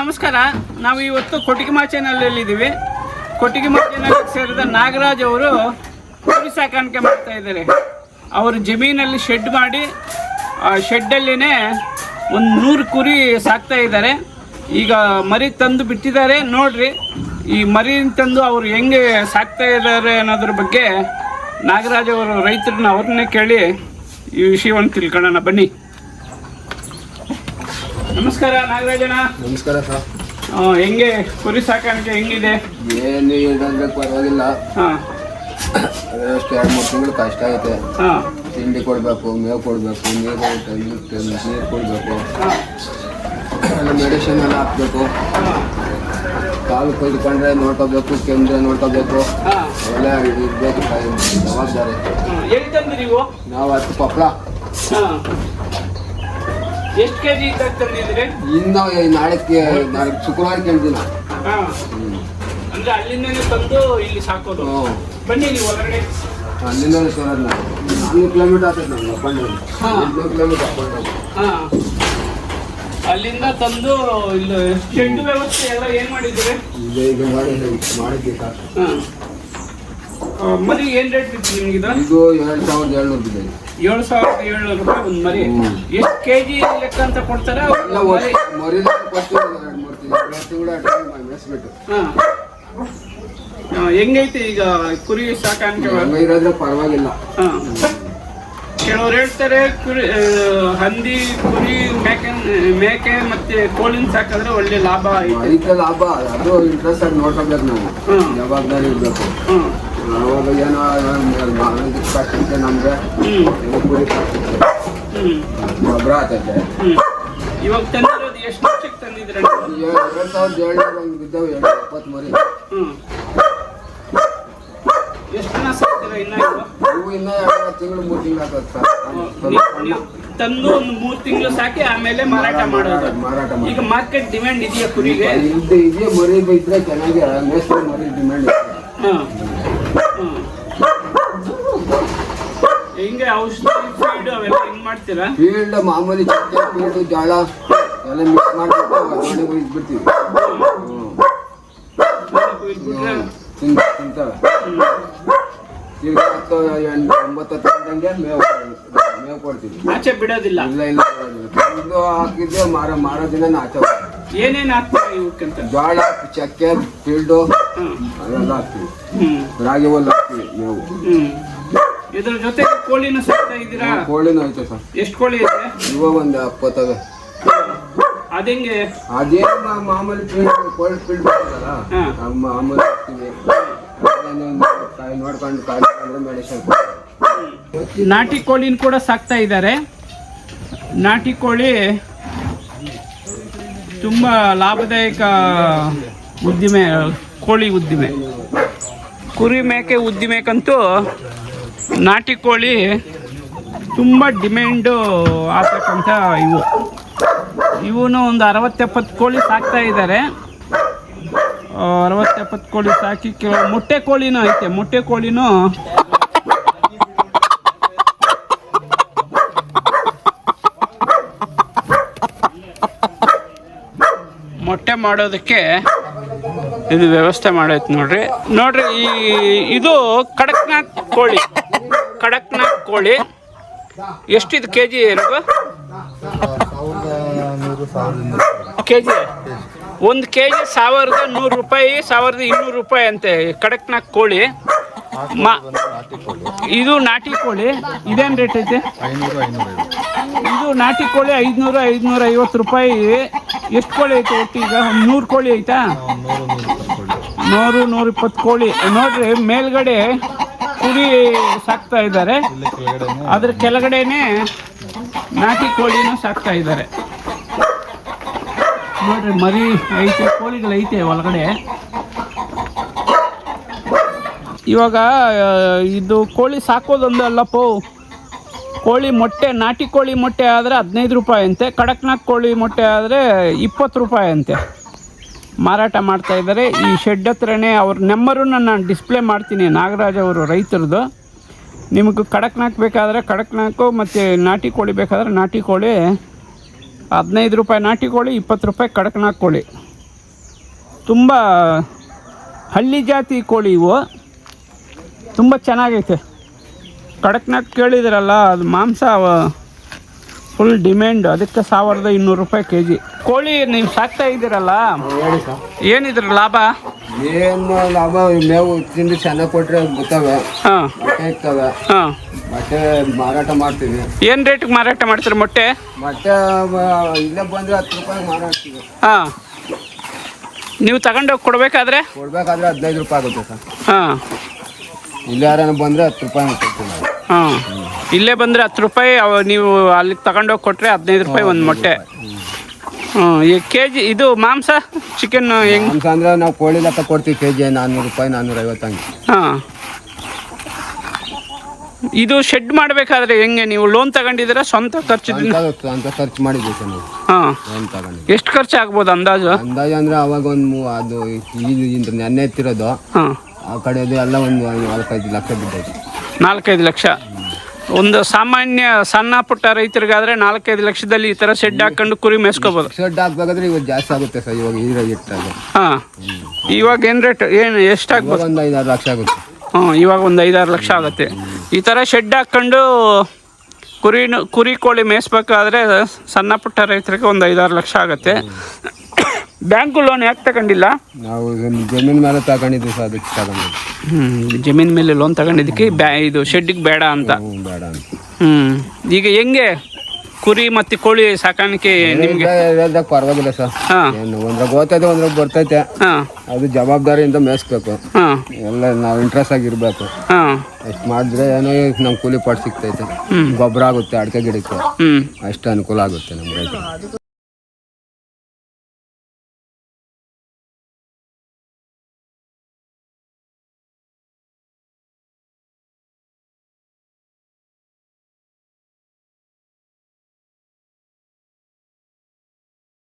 ನಮಸ್ಕಾರ. ನಾವು ಇವತ್ತು ಚಾನಲಲ್ಲಿ ಇದ್ದೀವಿ. ಚಾನಲ್ಗೆ ಸೇರಿದ ನಾಗರಾಜ್ ಅವರು ಕುರಿ ಸಾಕಾಣಿಕೆ ಮಾಡ್ತಾ ಇದ್ದಾರೆ. ಅವರು ಜಮೀನಲ್ಲಿ ಶೆಡ್ ಮಾಡಿ, ಆ ಶೆಡ್ಡಲ್ಲಿನೇ ಒಂದು ನೂರು ಕುರಿ ಸಾಕ್ತಾ ಇದ್ದಾರೆ. ಈಗ ಮರಿ ತಂದು ಬಿಟ್ಟಿದ್ದಾರೆ. ನೋಡ್ರಿ, ಈ ಮರಿ ತಂದು ಅವರು ಹೆಂಗೆ ಸಾಕ್ತಾ ಇದ್ದಾರೆ ಅನ್ನೋದ್ರ ಬಗ್ಗೆ ನಾಗರಾಜ್ ಅವರು ರೈತರನ್ನ ಅವ್ರನ್ನೇ ಕೇಳಿ ಈ ವಿಷಯವನ್ನು ತಿಳ್ಕೊಳ್ಳೋಣ. ಬನ್ನಿ. ನಮಸ್ಕಾರ ನಾಗರಾಜಣ್ಣ. ನಮಸ್ಕಾರ ಸರ್. ಹೆಂಗೆ ಕುರಿ ಸಾಕಾಣಿಕೆ ಹೆಂಗಿದೆ? ಏನು ಇದಂದ್ರೆ ಪರವಾಗಿಲ್ಲ. ಹಾಂ. ಅದೇ ಅಷ್ಟು ಎರಡು ಮೂರು ತಿಂಗಳು ಕಷ್ಟ ಐತೆ. ಹಾಂ. ತಿಂಡಿ ಕೊಡಬೇಕು ಮೇವು ಕೊಡಬೇಕು ನೀರು ನೀರು ಕೊಡಬೇಕು. ಎಲ್ಲ ಮೆಡಿಸಿನ್ ಎಲ್ಲ ಹಾಕ್ಬೇಕು. ಕಾಲು ಕೊಯ್ದುಕೊಂಡ್ರೆ ನೋಡ್ಕೋಬೇಕು ಕೆಮ್ಮರೆ ನೋಡ್ಕೋಬೇಕು. ಎಲ್ಲ ಇರಬೇಕು ಜವಾಬ್ದಾರಿ. ಎಲ್ಲಿ ನೀವು? ನಾವು ಹತ್ತು ಕೊಪ್ಪಳ ಎಷ್ಟು ಕೆ ಜಿ ತಂದಿದ್ರಿ ಇನ್ನು ನಾಳೆಗೆ ನಾಳೆ ಶುಕ್ರವಾರ ಕೇಳ್ದಿನ ಹಾಂ. ಅಂದ್ರೆ ಅಲ್ಲಿಂದನೇ ತಂದು ಇಲ್ಲಿ ಸಾಕೋದು. ಬನ್ನಿ ನೀವು ಹೊರಗಡೆ. ಅಲ್ಲಿಂದ ಸೋರೋದು ನಾಲ್ಕು ಕಿಲೋಮೀಟರ್ ಆಗ್ತದೆ ನಮ್ಗೆ ಹಾ. ಎಂಟುನೂರು ಕಿಲೋಮೀಟರ್ ಹಾಂ. ಅಲ್ಲಿಂದ ತಂದು ಇಲ್ಲಿ ಚೆಂಡು ವ್ಯವಸ್ಥೆ ಎಲ್ಲ ಏನು ಮಾಡಿದ್ದೀರಿ? ಈಗ ಈಗ ಮಾಡಿ ಮಾಡಿದ್ದೆ ಸರ್ ಹಾಂ. ಮರಿ ಏನು ರೇಟ್ ಬಿತ್ತು ನಿಮ್ಗೆ ಇದು ಎರಡು ಸಾವಿರದ ಏಳ್ನೂರು ಬಿದ್ದಿದೆ ಏಳು ಸಾವಿರದ ಏಳ್ನೂರು ರೂಪಾಯಿ ಒಂದು ಮರಿ. ಎಷ್ಟು ಕೆ ಜಿ ಲೆಕ್ಕ ಅಂತ ಕೊಡ್ತಾರೆ? ಮರಿ? ಕೊಡ್ತೀವಿ ಎರಡು ಮೂರು ತಿಂಗಳು. ಹಾಂ. ಹೆಂಗೈತೆ ಈಗ ಕುರಿ ಸಾಕಾಣಿಕೆ ಇರೋದ್ರೆ ಪರವಾಗಿಲ್ಲ. ಕೆಲವ್ರು ಹೇಳ್ತಾರೆ ಕುರಿ ಹಂದಿ ಕುರಿ ಮೇಕೆ ಮೇಕೆ ಮತ್ತೆ ಕೋಳಿನ ಸಾಕಿದ್ರೆ ಒಳ್ಳೆ ಲಾಭ ಐತೆ. ಅದಕ್ಕೆ ಲಾಭ. ಅದು ಇಂಟ್ರೆಸ್ಟ್ ಆಗಿ ನೋಡ್ಕೋಬೇಕು ನಾವು. ಜವಾಬ್ದಾರಿ ಇರಬೇಕು. ಅವಾಗ ಏನೋ ಇದಕ್ಕೆ ಕಷ್ಟಕ್ಕೆ ನಮ್ಗೆ ಕುರಿ ಗೊಬ್ಬರ ಆಗ್ತೈತೆ ಹ್ಮ್ ಇವಾಗ ತಂದಿರೋದು ಎಷ್ಟು ಲಕ್ಷಕ್ಕೆ ತಂದಿದ್ರ ಎರಡು ಸಾವಿರದ ಏಳ್ನೂರು ಬಿದ್ದಾವೆ ಎರಡು ಇಪ್ಪತ್ತು ಮರಿ ಎಷ್ಟು ಜನ ಸಾಕ್ತೀರ ಇನ್ನ ಇವು? ಇನ್ನೂ ಎರಡು ತಿಂಗಳು ಮೂರು ತಿಂಗಳು ಆಗ್ತದೆ ತಂದು ಒಂದು ಮೂರು ತಿಂಗಳು ಸಾಕಿ ಆಮೇಲೆ ಮಾರಾಟ ಮಾಡೋದು. ಮಾರಾಟ ಈಗ ಮಾರ್ಕೆಟ್ ಡಿಮ್ಯಾಂಡ್ ಇದೆಯಾ ಕುರಿಗೆ? ಇದೆ ಮರಿ ಇದ್ರೆ ಚೆನ್ನಾಗಿ ಮರಿ ಡಿಮ್ಯಾಂಡ್ ಹೆಂಗೆ ಔಷಧಿ ಫೀಡ್ ಅವೆಲ್ಲ ಹೆಂಗ್ ಮಾಡ್ತೀರಾ? ಫೀಲ್ಡ್ ಮಾಮೂಲಿ ಚಕ್ಕೆ ಫೀಲ್ಡ್ ಜಾಳ ಎಲ್ಲ ಮಿಕ್ಸ್ ಮಾಡ್ಬಿಟ್ಟು ತಿಂತ ತಿಂತವೆ. ಈಗ ಹತ್ತು ಎಂಟು ಒಂಬತ್ತು ಹತ್ತು ಗಂಟೆಗೆ ಮೇವು ಮೇವು ಕೊಡ್ತೀವಿ. ಆಚೆ ಬಿಡೋದಿಲ್ಲ. ಇಲ್ಲ ಇಲ್ಲ ಇದು ಹಾಕಿದ್ದೆ ಮಾರೋ ಮಾರೋ ದಿನ ಆಚೆ ಏನೇನು ಹಾಕ್ತಾರೆ ಇವಕ್ಕಂತ ಜೋಳ ಚಕ್ಕೆ ಫೀಲ್ಡು ಅದೆಲ್ಲ ಹಾಕ್ತೀವಿ ರಾಗಿ ಹುಲ್ಲು ಹಾಕ್ತೀವಿ ಮೇವು ಇದ್ರ ಜೊತೆ ಕೋಳಿನೂ ಸಾಕ್ತಾ ಇದ್ದೀರಾ? ಕೋಳಿನೂ ಐತೆ ಸರ್. ಎಷ್ಟು ಕೋಳಿ ಇದೆ? ಇವಾಗ ಒಂದು ಎಪ್ಪತ್ತವೆ ಅದಂಗೆ? ಅದೇನು ಮಾ- ಮಾಮೂಲಿ ಫೀಲ್ಡ್ ಕೋಲ್ಡ್ ಫೀಲ್ಡ್ ಬರ್ತದಲ್ಲ ಮಾಮೂಲಿ ಹಾಕ್ತೀವಿ. ನೋಡ್ಕೊಂಡು ಕಾಯಿ ಅಂದ್ರೆ ಮೆಡಿಸಿನ್ ನಾಟಿ ಕೋಳಿನ ಕೂಡ ಸಾಕ್ತಾ ಇದ್ದಾರೆ. ನಾಟಿ ಕೋಳಿ ತುಂಬ ಲಾಭದಾಯಕ ಉದ್ದಿಮೆ. ಕೋಳಿ ಉದ್ದಿಮೆ. ಕುರಿ ಮೇಕೆ ಉದ್ದಿಮೆಗಂತೂ ನಾಟಿ ಕೋಳಿ ತುಂಬ ಡಿಮ್ಯಾಂಡು ಆಗ್ತಕ್ಕಂಥ ಇವು. ಇವನು ಒಂದು ಅರವತ್ತೆಪ್ಪತ್ತು ಕೋಳಿ ಸಾಕ್ತಾ ಇದ್ದಾರೆ. ಅರವತ್ತೆಪ್ಪತ್ತು ಕೋಳಿ ಸಾಕಿ ಕೆಲವು ಮೊಟ್ಟೆ ಕೋಳಿನೂ ಐತೆ. ಮೊಟ್ಟೆ ಕೋಳಿನೂ ಮೊಟ್ಟೆ ಮಾಡೋದಕ್ಕೆ ಇದು ವ್ಯವಸ್ಥೆ ಮಾಡೈತೆ ನೋಡ್ರಿ. ನೋಡ್ರಿ ಈ ಇದು ಕಡಕ್ನಾಥ್ ಕೋಳಿ. ಕಡಕ್ನಾಥ್ ಕೋಳಿ. ಎಷ್ಟಿದು ಕೆ ಜಿ ಕೆ ಜಿ ಒಂದು ಕೆ ಜಿ ಸಾವಿರದ ನೂರು ರೂಪಾಯಿ ಸಾವಿರದ ಇನ್ನೂರು ರೂಪಾಯಿ ಅಂತೆ ಕಡಕ್ನಾಥ್ ಕೋಳಿ. ಮಾ ಇದು ನಾಟಿ ಕೋಳಿ. ಇದೇನು ರೇಟ್ ಐತೆ? ಇದು ನಾಟಿ ಕೋಳಿ ಐದುನೂರು ಐದುನೂರ ಐವತ್ತು ರೂಪಾಯಿ. ಎಷ್ಟು ಕೋಳಿ ಐತೆ ಒಟ್ಟು ಈಗ? ನೂರು ಕೋಳಿ ಐತಾ? ನೂರು ನೂರ ಇಪ್ಪತ್ತು ಕೋಳಿ. ನೋಡ್ರಿ, ಮೇಲ್ಗಡೆ ಕುರಿ ಸಾಕ್ತಾ ಇದ್ದಾರೆ. ಅದ್ರ ಕೆಳಗಡೆನೆ ನಾಟಿ ಕೋಳಿನೂ ಸಾಕ್ತಾ ಇದ್ದಾರೆ. ನೋಡ್ರಿ, ಮರಿ ಐತೆ ಕೋಳಿಗಳು ಐತೆ ಒಳಗಡೆ. ಇವಾಗ ಇದು ಕೋಳಿ ಸಾಕೋದೊಂದು ಅಲ್ಲಪ್ಪೋ ಕೋಳಿ ಮೊಟ್ಟೆ, ನಾಟಿ ಕೋಳಿ ಮೊಟ್ಟೆ ಆದರೆ ಹದಿನೈದು ರೂಪಾಯಿ ಅಂತೆ ಕಡಕ್ನಾಥ್ ಕೋಳಿ ಮೊಟ್ಟೆ ಆದರೆ ಇಪ್ಪತ್ತು ರೂಪಾಯಿ ಅಂತೆ. ಮಾರಾಟ ಮಾಡ್ತಾ ಇದ್ದಾರೆ. ಈ ಶೆಡ್ ಹತ್ರನೇ ಅವ್ರ ನಂಬರನ್ನು ನಾನು ಡಿಸ್ಪ್ಲೇ ಮಾಡ್ತೀನಿ, ನಾಗರಾಜ್ ಅವರು ರೈತರದು. ನಿಮಗೆ ಕಡಕ್ನಾಥ್ ಬೇಕಾದರೆ ಕಡಕ್ನಾಥು ಮತ್ತು ನಾಟಿ ಕೋಳಿ ಬೇಕಾದರೆ ನಾಟಿ ಕೋಳಿ, ಹದಿನೈದು ರೂಪಾಯಿ ನಾಟಿ ಕೋಳಿ, ಇಪ್ಪತ್ತು ರೂಪಾಯಿ ಕಡಕ್ನಾಥ್ ಕೋಳಿ. ತುಂಬ ಹಳ್ಳಿ ಜಾತಿ ಕೋಳಿ ಇವು. ತುಂಬ ಚೆನ್ನಾಗೈತೆ. ಕಡಕ್ನಾಥ್ ಕೇಳಿದ್ರಲ್ಲ ಅದು ಮಾಂಸ ಫುಲ್ ಡಿಮ್ಯಾಂಡ್ ಅದಕ್ಕೆ ಸಾವಿರದ ಇನ್ನೂರು ರೂಪಾಯಿ ಕೆ ಜಿ ಕೋಳಿ ನೀವು ಸಾಕ್ತಾ ಇದ್ದೀರಲ್ಲ ಏನಿದ್ರು ಲಾಭ? ಏನು ಲಾಭ ಮೇವು ತಿಂದು ಚೆನ್ನಾಗಿ ಕೊಟ್ಟರೆ ಬರ್ತವೆ ಹಾಂ. ಮೊಟ್ಟೆ ಇರ್ತವೆ. ಹಾಂ. ಬಟ್ಟೆ ಮಾರಾಟ ಮಾಡ್ತೀವಿ. ಏನು ರೇಟಿಗೆ ಮಾರಾಟ ಮಾಡ್ತೀರಿ ಮೊಟ್ಟೆ? ಮೊಟ್ಟೆ ಇಲ್ಲ ಬಂದರೆ ಹತ್ತು ರೂಪಾಯಿ ಮಾರಾಡ್ತೀವಿ. ಹಾಂ. ನೀವು ತಗೊಂಡೋಗಿ ಕೊಡಬೇಕಾದ್ರೆ? ಕೊಡ್ಬೇಕಾದ್ರೆ ಹದಿನೈದು ರೂಪಾಯಿ ಆಗುತ್ತೆ ಸರ್. ಹಾಂ. ಇಲ್ಲ ಯಾರನ್ನ ಬಂದರೆ ಹತ್ತು ರೂಪಾಯಿ ಕೊಡ್ತೀವಿ ಹಾಂ. ಇಲ್ಲೇ ಬಂದರೆ ಹತ್ತು ರೂಪಾಯಿ ಅವ ನೀವು ಅಲ್ಲಿಗೆ ತಗೊಂಡೋಗಿ ಕೊಟ್ಟರೆ ಹದಿನೈದು ರೂಪಾಯಿ ಒಂದು ಮೊಟ್ಟೆ. ಹ್ಞೂ ಕೆ ಜಿ ಇದು ಮಾಂಸ ಚಿಕನ್ ಹೆಂಗ್? ಮಾಂಸ ಅಂದ್ರೆ ನಾವು ಕೋಳಿ ಲೆಕ್ಕ ಕೊಡ್ತೀವಿ ಕೆ ಜಿ ನಾನ್ನೂರು ರೂಪಾಯಿ ನಾನ್ನೂರ ಐವತ್ತು ಹಂಗೆ. ಹಾಂ. ಇದು ಶೆಡ್ ಮಾಡಬೇಕಾದ್ರೆ ಹೆಂಗೆ? ನೀವು ಲೋನ್ ತಗೊಂಡಿದ್ದೀರಾ? ಸ್ವಂತ ಖರ್ಚು ಅಂತ ಅಂತ ಖರ್ಚು ಮಾಡಿದ್ದೀವಿ ಸರ್ ನಾವು. ಹಾಂ. ಏನು ಎಷ್ಟು ಖರ್ಚು ಆಗ್ಬೋದು ಅಂದಾಜು? ಅಂದಾಜು ಅಂದ್ರೆ ಅವಾಗ ಒಂದು ಅದು ಇದು ಇಂದ ನೆನ್ನೆ ಎತ್ತಿರೋದು. ಹಾಂ. ಆ ಕಡೆದು ಎಲ್ಲ ಒಂದು ನಾಲ್ಕೈದು ಲಕ್ಷ ಬಿದ್ದೈತಿ. ನಾಲ್ಕೈದು ಲಕ್ಷ. ಒಂದು ಸಾಮಾನ್ಯ ಸಣ್ಣ ಪುಟ್ಟ ರೈತರಿಗಾದ್ರೆ ನಾಲ್ಕೈದು ಲಕ್ಷದಲ್ಲಿ ಈ ತರ ಶೆಡ್ ಹಾಕೊಂಡು ಕುರಿ ಮೇಸ್ಕೋಬಹುದು ಶೆಡ್ ಹಾಕ್ಬೇಕಾದ್ರೆ ಇವಾಗ ಜಾಸ್ತಿ ಆಗುತ್ತೆ ಸರ್ ಇವಾಗ ಈ ಹಾಂ. ಇವಾಗ ಏನು ರೇಟ್ ಏನು ಎಷ್ಟು ಆಗ್ಬೋದು? ಒಂದು ಐದಾರು ಲಕ್ಷ ಆಗುತ್ತೆ. ಹ್ಞೂ ಇವಾಗ ಒಂದು ಐದಾರು ಲಕ್ಷ ಆಗುತ್ತೆ. ಈ ಥರ ಶೆಡ್ ಹಾಕ್ಕೊಂಡು ಕುರಿ ಕುರಿ ಕೋಳಿ ಮೇಯಿಸ್ಬೇಕಾದ್ರೆ ಸಣ್ಣ ಪುಟ್ಟ ರೈತರಿಗೆ ಒಂದು ಐದಾರು ಲಕ್ಷ ಆಗುತ್ತೆ. ಬ್ಯಾಂಕು ಲೋನ್ ಯಾಕೆ ತಗೊಂಡಿಲ್ಲ? ನಾವು ಜಮೀನ್ ಮೇಲೆ ತಗೊಂಡಿದ್ವಿ ಸರ್ ಅದಕ್ಕೆ ತಗೊಂಡಿದ್ವಿ ಹ್ಞೂ ಜಮೀನ್ ಮೇಲೆ ಲೋನ್ ತಗೊಂಡಿದ್ದಕ್ಕೆ ಬ್ಯಾ ಇದು ಶೆಡ್ಡಿಗೆ ಬೇಡ ಅಂತ. ಹ್ಞೂ ಬೇಡ ಅಂತ. ಹ್ಞೂ ಈಗ ಹೆಂಗೆ? ಕುರಿ ಮತ್ತು ಕೋಳಿ ಸಾಕಾಣಿಕೆ ನಿಮಗೆ? ಹೇಳ್ದಾಗ ಪರವಾಗಿಲ್ಲ ಸರ್. ಹಾಂ. ಏನು ಒಂದ್ರಾಗ ಓದ್ತೈತೆ ಒಂದ್ರಾಗ ಬರ್ತೈತೆ. ಹಾಂ. ಅದು ಜವಾಬ್ದಾರಿಯಿಂದ ಮೇಯಿಸ್ಬೇಕು. ಹಾಂ. ಎಲ್ಲ ನಾವು ಇಂಟ್ರೆಸ್ಟ್ ಆಗಿರ್ಬೇಕು ಹಾಂ. ಅಷ್ಟು ಮಾಡಿದ್ರೆ ಏನೋ ನಮ್ಮ ಕೂಲಿ ಪಾಟ್ ಸಿಗ್ತೈತೆ. ಗೊಬ್ಬರ ಆಗುತ್ತೆ ಅಡಿಕೆ ಗಿಡಕ್ಕೆ. ಹ್ಞೂ ಅಷ್ಟು ಅನುಕೂಲ ಆಗುತ್ತೆ ನಮ್ಮ ರೈತರಿಗೆ